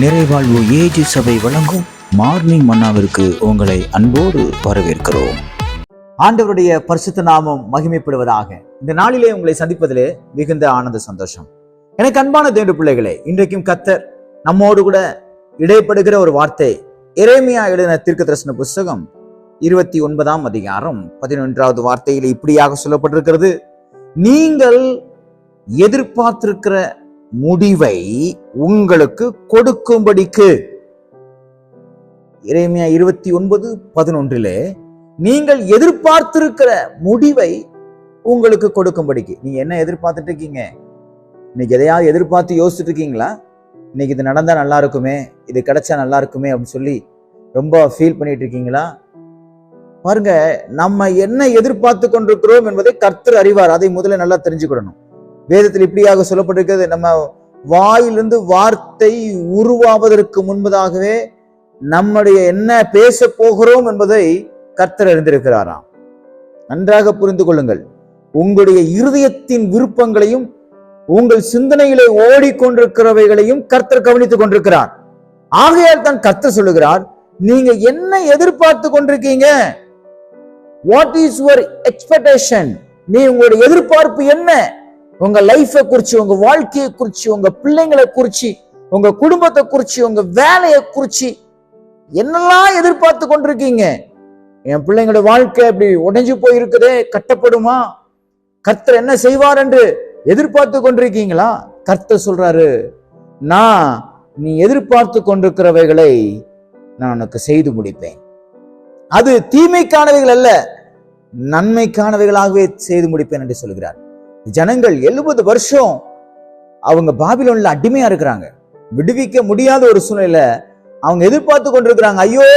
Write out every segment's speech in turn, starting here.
நிறைவாழ்வு AG சபை வழங்கும் morning மன்னாவிற்கு உங்களை அன்போடு வரவேற்கிறோம். ஆண்டவருடைய பரிசுத்த நாமம் மகிமைப்படுவதாக. இந்த நாளிலே உங்களை சந்திப்பதிலே மிகுந்த ஆனந்த சந்தோஷம். எனக்கு அன்பான தேவ பிள்ளைகளே இன்றைக்கும் கத்தர் நம்மோடு கூட இடைப்படுகிற ஒரு வார்த்தை இறைமையா எழுதின தீர்க்க தரிசன புஸ்தகம் இருபத்தி ஒன்பதாம் அதிகாரம் பதினொன்றாவது வார்த்தையில் இப்படியாக சொல்லப்பட்டிருக்கிறது. நீங்கள் எதிர்பார்த்திருக்கிற முடிவை உங்களுக்கு கொடுக்கும்படிக்கு. இறைமையா இருபத்தி ஒன்பது பதினொன்றிலே நீங்கள் எதிர்பார்த்திருக்கிற முடிவை உங்களுக்கு கொடுக்கும்படிக்கு. நீங்க என்ன எதிர்பார்த்துட்டு இருக்கீங்க? இன்னைக்கு எதையாவது எதிர்பார்த்து யோசிச்சுட்டு இருக்கீங்களா? இன்னைக்கு இது நடந்தா நல்லா இருக்குமே இது கிடைச்சா நல்லா இருக்குமே அப்படின்னு சொல்லி ரொம்ப ஃபீல் பண்ணிட்டு இருக்கீங்களா? பாருங்க நம்ம என்ன எதிர்பார்த்து கொண்டிருக்கிறோம் என்பதை கர்த்தர் அறிவார். அதை முதல்ல நல்லா தெரிஞ்சுக்கிடணும். வேதத்தில் இப்படியாக சொல்லப்பட்டிருக்கிறது. நம்ம வாயிலிருந்து வார்த்தை உருவாவதற்கு முன்பதாகவே நம்முடைய என்ன பேச போகிறோம் என்பதை கர்த்தர் அறிந்திருக்கிறாராம். நன்றாக புரிந்து கொள்ளுங்கள். உங்களுடைய இருதயத்தின் விருப்பங்களையும் உங்கள் சிந்தனையிலே ஓடிக்கொண்டிருக்கிறவைகளையும் கர்த்தர் கவனித்துக் கொண்டிருக்கிறார். ஆகையால் தான் கர்த்தர் சொல்லுகிறார் நீங்க என்ன எதிர்பார்த்து கொண்டிருக்கீங்க? வாட் இஸ் யுவர் எக்ஸ்பெக்டேஷன் நீ உங்களுடைய எதிர்பார்ப்பு என்ன? உங்க லைஃபை குறிச்சு உங்க வாழ்க்கையை குறிச்சு உங்க பிள்ளைங்களை குறிச்சு உங்க குடும்பத்தை குறிச்சு உங்க வேலையை குறிச்சு என்னெல்லாம் எதிர்பார்த்து கொண்டிருக்கீங்க? என் பிள்ளைங்களோட வாழ்க்கை அப்படி உடைஞ்சு போயிருக்குதே கட்டப்படுமா? கர்த்தர் என்ன செய்வார் என்று எதிர்பார்த்து கொண்டிருக்கீங்களா? கர்த்தர் சொல்றாரு நான் நீ எதிர்பார்த்து கொண்டிருக்கிறவைகளை நான் உனக்கு செய்து முடிப்பேன். அது தீமைக்கானவைகள் அல்ல நன்மைக்கானவைகளாகவே செய்து முடிப்பேன் என்று சொல்கிறார். ஜனங்கள் எழுபது வருஷம் அவங்க பாபிலோன்ல அடிமையா இருக்கிறாங்க. விடுவிக்க முடியாத ஒரு சூழ்நிலை அவங்க எதிர்பார்த்து கொண்டிருக்கிறாங்க. ஐயோ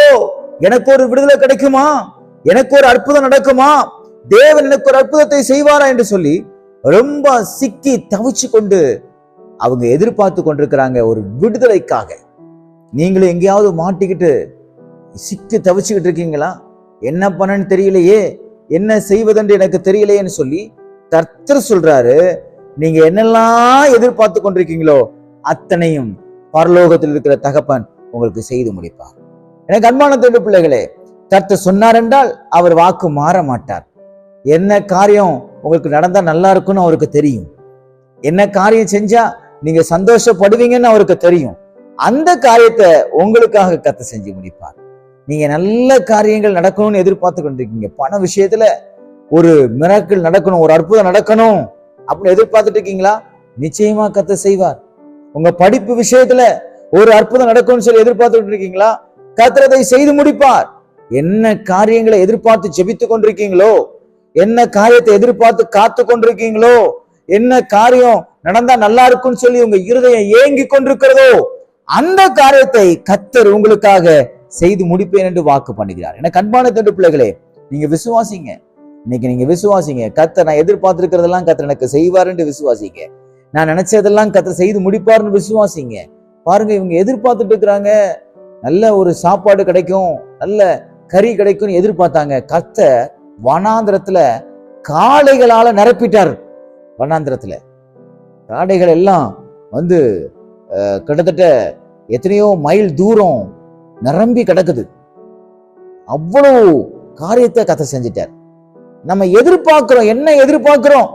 எனக்கு ஒரு விடுதலை கிடைக்குமா? எனக்கு ஒரு அற்புதம் நடக்குமா? தேவன் எனக்கு ஒரு அற்புதத்தை செய்வாரா என்று சொல்லி ரொம்ப சிக்கி தவிச்சு கொண்டு அவங்க எதிர்பார்த்து கொண்டிருக்கிறாங்க ஒரு விடுதலைக்காக. நீங்களும் எங்கேயாவது மாட்டிக்கிட்டு சிக்கி தவிச்சுக்கிட்டு இருக்கீங்களா? என்ன பண்ணன்னு தெரியலையே. என்ன செய்வதென்று எனக்கு தெரியலையேன்னு சொல்லி கர்த்தர் சொல்றாரு நீங்க என்னெல்லாம் எதிர்பார்த்து கொண்டிருக்கீங்களோ அத்தனையும் பரலோகத்தில் இருக்கிற தகப்பன் உங்களுக்கு செய்து முடிப்பார். எனக்கு அன்பான தொண்டு பிள்ளைகளே கர்த்தர் சொன்னார் என்றால் அவர் வாக்கு மாற மாட்டார். என்ன காரியம் உங்களுக்கு நடந்தா நல்லா இருக்கும்னு அவருக்கு தெரியும். என்ன காரியம் செஞ்சா நீங்க சந்தோஷப்படுவீங்கன்னு அவருக்கு தெரியும். அந்த காரியத்தை உங்களுக்காக கத்த செஞ்சு முடிப்பார். நீங்க நல்ல காரியங்கள் நடக்கணும்னு எதிர்பார்த்து கொண்டிருக்கீங்க. பண விஷயத்துல ஒரு மிராக்கள் நடக்கணும் ஒரு அற்புதம் நடக்கணும் அப்படின்னு எதிர்பார்த்துட்டு இருக்கீங்களா? நிச்சயமா கத்த செய்வார். உங்க படிப்பு விஷயத்துல ஒரு அற்புதம் நடக்கும்னு சொல்லி எதிர்பார்த்துட்டு இருக்கீங்களா? கத்திரதை செய்து முடிப்பார். என்ன காரியங்களை எதிர்பார்த்து ஜெபித்து கொண்டிருக்கீங்களோ என்ன காரியத்தை எதிர்பார்த்து காத்து கொண்டிருக்கீங்களோ என்ன காரியம் நடந்தா நல்லா இருக்கும்னு சொல்லி உங்க இருதயம் ஏங்கி கொண்டிருக்கிறதோ அந்த காரியத்தை கத்தர் உங்களுக்காக செய்து முடிப்பேன் என்று வாக்கு பண்ணுகிறார். எனக்கு அன்பான தண்டு பிள்ளைகளே நீங்க விசுவாசிங்க. இன்னைக்கு நீங்க விசுவாசிங்க. கத்த நான் எதிர்பார்த்திருக்கிறதெல்லாம் கத்த எனக்கு செய்வாருன்னு விசுவாசிங்க. நான் நினைச்சதெல்லாம் கத்த செய்து முடிப்பார்னு விசுவாசிங்க. பாருங்க இவங்க எதிர்பார்த்துட்டு இருக்கிறாங்க. நல்ல ஒரு சாப்பாடு கிடைக்கும். நல்ல கறி கிடைக்கும்னு எதிர்பார்த்தாங்க. கத்த வனாந்திரத்துல காளைகளால நிரப்பிட்டார். வனாந்திரத்துல. காடைகள் எல்லாம் வந்து கிட்டத்தட்ட எத்தனையோ மைல் தூரம் நிரம்பி கிடக்குது. அவ்வளவு காரியத்தை கத்த செஞ்சிட்டார். நம்ம எதிர்பார்க்கிறோம் என்ன எதிர்பார்க்கிறோம்?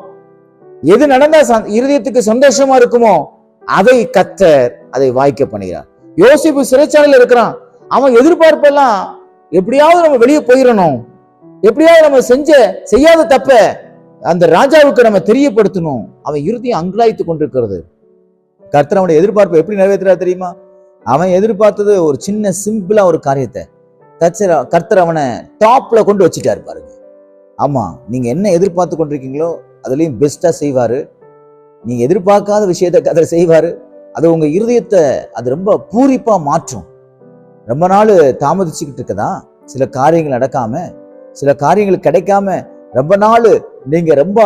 எது நடந்தா இருதயத்துக்கு சந்தோஷமா இருக்குமோ அதை கத்தர் அதை வாய்க்க பண்ணுகிறார். யோசிப்பு சிறைச்சாலையில் இருக்கிறான். அவன் எதிர்பார்ப்பெல்லாம் எப்படியாவது நம்ம வெளியே போயிடணும். எப்படியாவது நம்ம செஞ்ச செய்யாத தப்ப அந்த ராஜாவுக்கு நம்ம தெரியப்படுத்தணும். அவன் இருதயம் அங்கலாய்த்து கொண்டிருக்கிறது. கர்த்தர் அவனுடைய எதிர்பார்ப்பை எப்படி நிறைவேற்றுறா தெரியுமா? அவன் எதிர்பார்த்தது ஒரு சின்ன சிம்பிளா ஒரு காரியத்தை. கர்த்தர் கர்த்தர் அவனை டாப்ல கொண்டு வச்சுட்டாரு பாருங்க. ஆமாம் நீங்கள் என்ன எதிர்பார்த்து கொண்டிருக்கீங்களோ அதுலேயும் பெஸ்ட்டாக செய்வார். நீங்கள் எதிர்பார்க்காத விஷயத்தை கர்த்தர் செய்வார். அது உங்கள் இருதயத்தை அது ரொம்ப பூரிப்பாக மாற்றும். ரொம்ப நாள் தாமதிச்சுக்கிட்டு இருக்கதா? சில காரியங்கள் நடக்காமல் சில காரியங்கள் கிடைக்காம ரொம்ப நாள் நீங்கள் ரொம்ப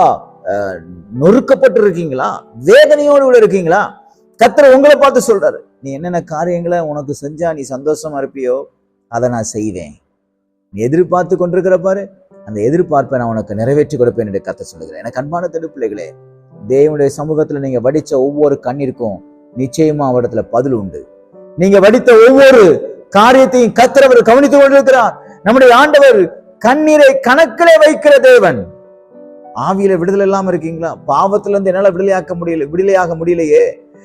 நொறுக்கப்பட்டு இருக்கீங்களா வேதனையோடு உள்ள இருக்கீங்களா? கத்தரை உங்களை பார்த்து சொல்கிறாரு நீ என்னென்ன காரியங்களை உனக்கு செஞ்சா நீ சந்தோஷமா இருப்பியோ அதை நான் செய்வேன். நீ எதிர்பார்த்து கொண்டிருக்கிற பாரு அந்த எதிர்பார்ப்பை நான் உனக்கு நிறைவேற்றி கொடுப்பேன் என்று கத்த சொல்லுகிறேன் எனக்கு அன்பான திருப்பிள்ளைகளே தேவனுடைய சமூகத்துல நீங்க வடிச்ச ஒவ்வொரு கண்ணிற்கும் நிச்சயமா அவரிடத்துல பதில் உண்டு. நீங்க வடித்த ஒவ்வொரு காரியத்தையும் கத்திரவர் கவனித்து கொண்டிருக்கிறார். நம்முடைய ஆண்டவர் கண்ணீரை கணக்கிலே வைக்கிற தேவன். ஆவியில விடுதலை இல்லாம இருக்கீங்களா? பாவத்துல இருந்து என்னால விடுதலையாக்க முடியல விடுதலையாக முடியலையே.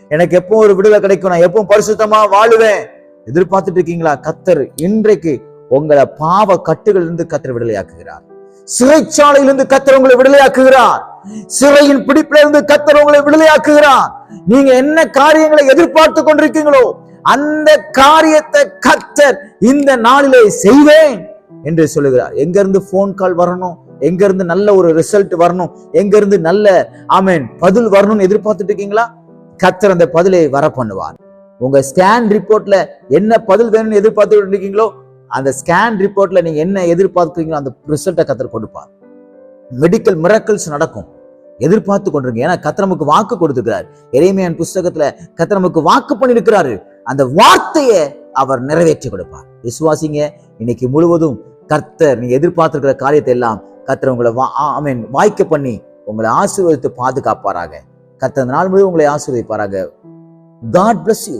எனக்கு எப்போ ஒரு விடுதலை கிடைக்கும் நான் எப்பவும் பரிசுத்தமா வாழுவேன். எதிர்பார்த்துட்டு இருக்கீங்களா? கத்தர் இன்றைக்கு உங்களை பாவ கட்டுகள் இருந்து கத்தர் விடுதலையாக்குகிறார். சிறைச்சாலையிலிருந்து கத்தர் உங்களை விடுதலையாக்குகிறார். சிறையின் பிடிப்பில இருந்து கத்தர் உங்களை விடுதலையாக்குகிறார். நீங்க என்ன காரியங்களை எதிர்பார்த்து கொண்டிருக்கீங்களோ அந்த காரியத்தை கத்தர் இந்த நாளிலே செய்வேன் என்று சொல்லுகிறார். எங்க இருந்து போன் கால் வரணும் எங்க இருந்து நல்ல ஒரு ரிசல்ட் வரணும் எங்க இருந்து நல்ல ஆமீன் பதில் வரணும்னு எதிர்பார்த்துட்டு இருக்கீங்களா? கத்தர் அந்த பதிலை வர பண்ணுவார் உங்க ஸ்கேன் ரிப்போர்ட்ல என்ன பதில் வேணும்னு எதிர்பார்த்துட்டு இருக்கீங்களோ அந்த ஸ்கேன் ரிப்போர்ட்ல நீங்க என்ன எதிர்பார்க்குறீங்களோ அந்த ரிசல்ட்டை கத்தர் கொடுப்பார். மெடிக்கல் மிரக்கல்ஸ் நடக்கும். எதிர்பார்த்து கொண்டிருங்க. ஏன்னா கத்திரமுக்கு வாக்கு கொடுத்துருக்கிறார். இறைமையான் புஸ்தகத்துல கத்திரமுக்கு வாக்கு பண்ணியிருக்கிறாரு. அந்த வார்த்தையை அவர் நிறைவேற்றி கொடுப்பார். விசுவாசிங்க இன்னைக்கு முழுவதும் கர்த்தர் நீங்க எதிர்பார்த்திருக்கிற காரியத்தை எல்லாம் கர்த்தர் உங்களை வா மீன் வாய்க்க பண்ணி உங்களை ஆசீர்வதித்து பாதுகாப்பாராக. கர்த்தர் நாள் முழுவதும் உங்களை ஆசீர்வதிப்பாராக. God bless you